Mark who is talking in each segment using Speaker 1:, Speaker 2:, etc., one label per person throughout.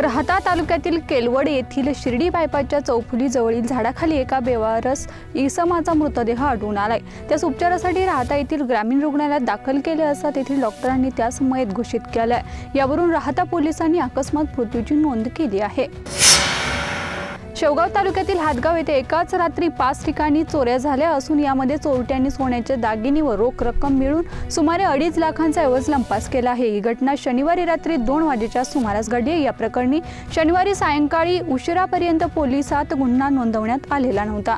Speaker 1: राहता तालुक्यातील केलवड येथील शिर्डी बायपासच्या चौफुली जवळील झाडाखाली एका बेवारस इसमाचा मृतदेह आढळून आलाय. त्यास उपचारासाठी राहता येथील ग्रामीण रुग्णालयात दाखल केले असता तेथील डॉक्टरांनी त्यास मयत घोषित केलाय. यावरून राहता पोलिसांनी अकस्मात मृत्यूची नोंद केली आहे. शेवगाव तालुक्यातील हातगाव येथे एकाच रात्री पाच ठिकाणी चोऱ्या झाल्या असून यामध्ये चोरट्यांनी सोन्याचे दागिने व रोख रक्कम मिळून सुमारे अडीच लाखांचा ऐवज लंपास केला आहे. ही घटना शनिवारी रात्री दोन वाजेच्या सुमारास घडली या प्रकरणी शनिवारी सायंकाळी उशिरापर्यंत पोलिसात गुन्हा नोंदवण्यात आलेला नव्हता.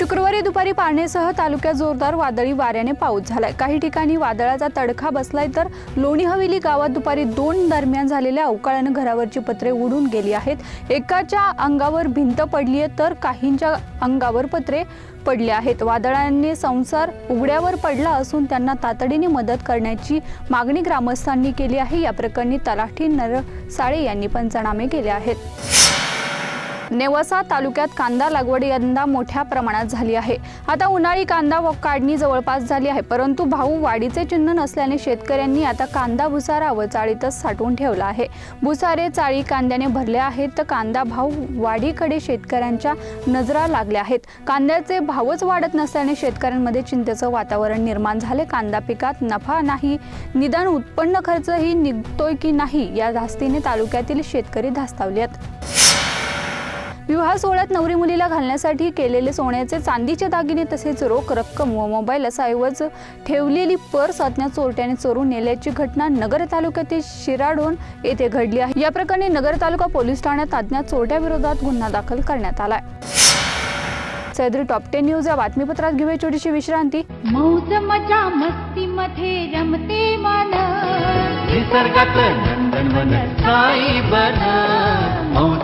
Speaker 1: शुक्रवारी दुपारी पारणेसह तालुक्यात जोरदार वादळी वाऱ्याने पाऊस झालाय. काही ठिकाणी वादळाचा तडखा बसलाय तर लोणी हवेली गावात दुपारी दोन दरम्यान झालेल्या अवकाळानं घरावरची पत्रे उडून गेली आहेत. एकाच्या अंगावर भिंत पडली आहे तर काहींच्या अंगावर पत्रे पडले आहेत. वादळाने संसार उघड्यावर पडला असून त्यांना तातडीने मदत करण्याची मागणी ग्रामस्थांनी केली आहे. या प्रकरणी तलाठी नरसाळे यांनी पंचनामे केले आहेत. नेवासा तालुक्यात कांदा लागवड यंदा मोठ्या प्रमाणात झाली आहे. आता उन्हाळी कांदा व काढणी जवळपास झाली आहे परंतु भाऊ वाढीचे चिन्ह नसल्याने शेतकऱ्यांनी आता कांदा भुसारा व चाळीतच साठवून ठेवला आहे. भुसारे चाळी कांद्याने भरले आहेत तर कांदा भाव वाढीकडे शेतकऱ्यांच्या नजरा लागल्या आहेत. कांद्याचे भावच वाढत नसल्याने शेतकऱ्यांमध्ये चिंतेचं वातावरण निर्माण झाले. कांदा पिकात नफा नाही निदान उत्पन्न खर्चही निघतोय की नाही या धास्तीने तालुक्यातील शेतकरी धास्तावले आहेत विवाह सोहळ्यात नवरी मुलीला घालण्यासाठी केलेले सोन्याचे चांदीचे दागिने तसेच रोख रक्कम व मोबाईल असा ऐवज ठेवलेली पर्स अज्ञात चोरट्याने चोरून नेल्याची घटना नगर तालुक्यातील शिराडोन येथे घडली आहे. या प्रकरणी नगर तालुका पोलीस ठाण्यात अज्ञात चोरट्याविरोधात गुन्हा दाखल करण्यात आलाय. सैद्री टॉप टेन न्यूज या बातमीपत्रात घेऊया छोटीशी विश्रांती.
Speaker 2: मौज मजा मस्ती मध्ये रमते मन
Speaker 3: निसर्गात नंदनवन साई बन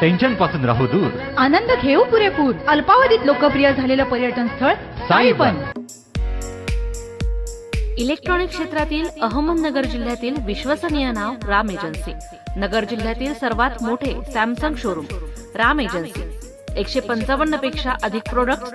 Speaker 3: टेन्शनपासून राहू दूर.
Speaker 2: आनंद घेऊ पुरेपूर. अल्पावधीत लोकप्रिय झालेलं पर्यटन स्थळ साईबन
Speaker 4: इलेक्ट्रॉनिक क्षेत्रातील अहमदनगर जिल्ह्यातील विश्वसनीय नाव राम एजन्सी. नगर जिल्ह्यातील सर्वात मोठे सॅमसंग शोरूम राम एजन्सी. एकशे पंचावन्नपेक्षा अधिक प्रोडक्ट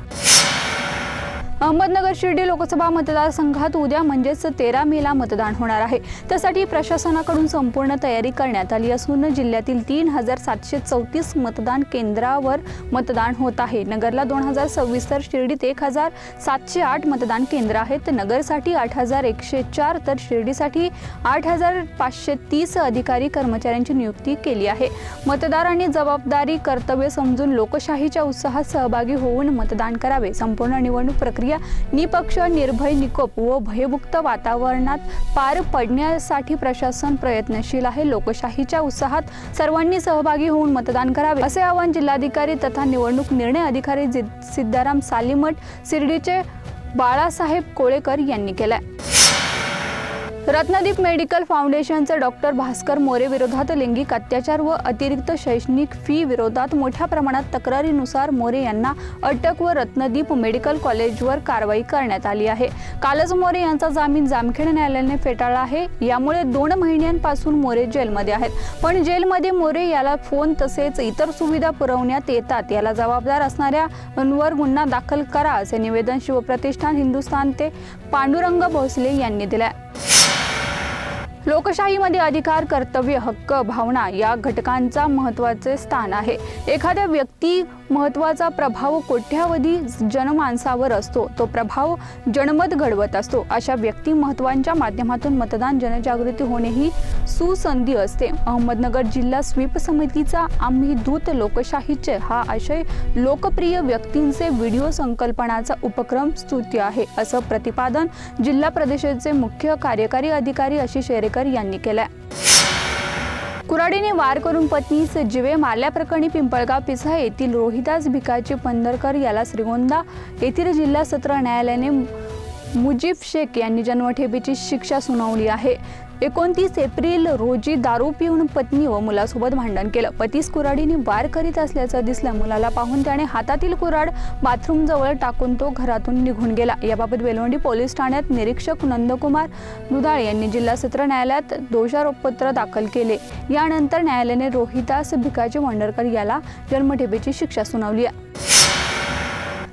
Speaker 1: अहमदनगर शिर्डी लोकसभा मतदारसंघात उद्या म्हणजेच तेरा मेला मतदान होणार आहे. त्यासाठी प्रशासनाकडून संपूर्ण तयारी करण्यात आली असून जिल्ह्यातील तीन हजार सातशे चौतीस मतदान केंद्रावर मतदान होत आहे. नगरला दोन हजार सव्वीस तर शिर्डीत एक हजार सातशे आठ मतदान केंद्र आहेत. नगरसाठी आठ हजार एकशे चार तर शिर्डीसाठी आठ हजार पाचशे तीस अधिकारी कर्मचाऱ्यांची नियुक्ती केली आहे. मतदारांनी जबाबदारी कर्तव्य समजून लोकशाहीच्या उत्साहात सहभागी होऊन मतदान करावे. संपूर्ण निवडणूक प्रक्रिया निपक्ष निर्भय निकोप व भयमुक्त वातावरणात पार पडण्यासाठी प्रशासन प्रयत्नशील आहे. लोकशाहीच्या उत्साहात सर्वांनी सहभागी होऊन मतदान करावे असे आवाहन जिल्हाधिकारी तथा निवडणूक निर्णय अधिकारी सिद्धाराम सालीमठ शिर्डीचे बाळासाहेब कोळेकर यांनी केलंय. रत्नदीप मेडिकल फाउंडेशनचे डॉक्टर भास्कर मोरे विरोधात लैंगिक अत्याचार व अतिरिक्त शैक्षणिक फी विरोधात मोठ्या प्रमाणात तक्रारीनुसार मोरे यांना अटक व रत्नदीप मेडिकल कॉलेजवर कारवाई करण्यात आली आहे. कालच मोरे यांचा जामीन जामखेड न्यायालयाने फेटाळला आहे. यामुळे दोन महिन्यांपासून मोरे जेलमध्ये आहेत. पण जेलमध्ये मोरे याला फोन तसेच इतर सुविधा पुरवण्यात येतात याला जबाबदार असणाऱ्यांवर गुन्हा दाखल करा असे निवेदन शिवप्रतिष्ठान हिंदुस्थान ते पांडुरंग भोसले यांनी दिले लोकशाहीमध्ये अधिकार कर्तव्य हक्क भावना या घटकांचा महत्त्वाचे स्थान आहे. एखाद्या व्यक्ती महत्त्वाचा प्रभाव कोट्यावधी जनमानसावर असतो. तो प्रभाव जनमत घडवत असतो. अशा व्यक्ती महत्वांच्या माध्यमातून मतदान जनजागृती होणे ही सुसंधी असते. अहमदनगर जिल्हा स्वीप समितीचा आम्ही दूत लोकशाहीचे हा आशय लोकप्रिय व्यक्तींचे व्हिडिओ संकल्पनाचा उपक्रम स्तुत्य आहे. असं प्रतिपादन जिल्हा प्रदेशाचे मुख्य कार्यकारी अधिकारी अशी शेरे शेरेकर यांनी केलंय. कुराडीने वार करून पत्नीस जिवे मारल्याप्रकरणी पिंपळगाव पिसा येथील रोहिदास भिकाजी पंधरकर याला श्रीगोंदा येथील जिल्हा सत्र न्यायालयाने मुजीब शेख यांनी जन्मठेपेची शिक्षा सुनावली आहे. एकोणतीस एप्रिल रोजी दारू पिऊन पत्नी व मुलासोबत भांडण केलं. पतीस कुऱ्हाडीने वार करीत असल्याचं दिसलं. मुलाला पाहून त्याने हातातील कुऱ्हाड बाथरूमजवळ टाकून तो घरातून निघून गेला. याबाबत बेलवंडी पोलीस ठाण्यात निरीक्षक नंदकुमार दुधाळे यांनी जिल्हा सत्र न्यायालयात दोषारोपपत्र दाखल केले. यानंतर न्यायालयाने रोहिदास भिकाजी वंडरकर याला जन्मठेपेची शिक्षा सुनावली आहे.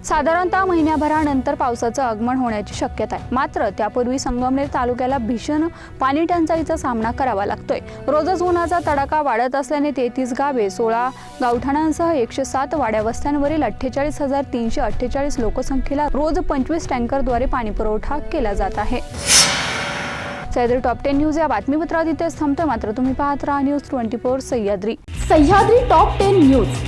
Speaker 1: साधारणतः महिन्याभरानंतर पावसाचं आगमन होण्याची शक्यता आहे. मात्र त्यापूर्वी संगमनेर तालुक्याला भीषण पाणी टंचाईचा सामना करावा लागतोय. रोजच उन्हाचा तडाखा वाढत असल्याने तेहतीस गावे सोळा गावठाणांसह एकशे सात वाड्यावस्त्यांवरील अठ्ठेचाळीस हजार तीनशे अठ्ठेचाळीस लोकसंख्येला रोज पंचवीस टँकरद्वारे पाणी पुरवठा केला जात आहे. सह्याद्री टॉप टेन न्यूज या बातमीपत्रात इथेच थांबतोय. मात्र तुम्ही पाहत राहा news twenty four Sahyadri.
Speaker 5: Sahyadri top ten news.